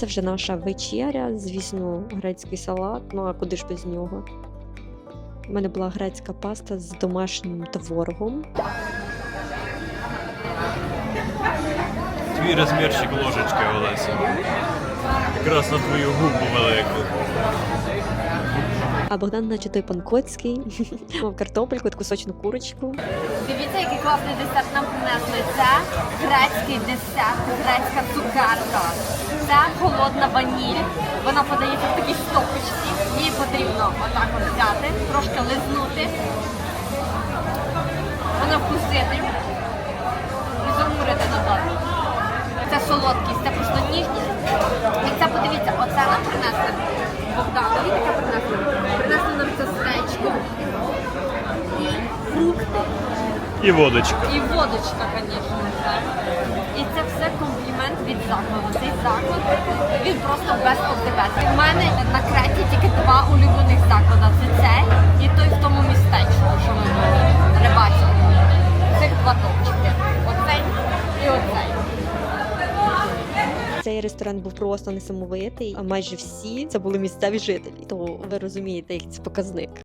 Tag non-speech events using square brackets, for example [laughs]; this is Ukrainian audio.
Це вже наша вечеря, звісно, грецький салат. Ну а куди ж без нього? У мене була грецька паста з домашнім творогом. Твій розмірчик ложечки, Олеся. Якраз на твою губу велику. А Богдан, наче той панкоцький, [laughs] мав картопельку, кусочну курочку. Дивіться, який класний десерт нам принесли. Це грецький десерт, грецька цукерка. Це холодна ваніль. Вона подається в такій стопочці. Її потрібно отак от взяти, трошки лизнути. Вона вкусити і замурити назад. Це солодкість, це просто ніжність. І це подивіться, оце нам принесли Богданові таке принесли. Принесли нам це стечко і фрукти. І водочка. І водочка, звісно. так. І це все комплімент від закладу. Цей заклад він просто best of the best. У мене на Креті тільки два улюблених заклади. Це цей і той в тому містечку, що ми були. Рибачили. Цих два топчики. Оцей і оцей. Цей ресторан був просто несамовитий, а майже всі це були місцеві жителі. То ви розумієте, як це показник.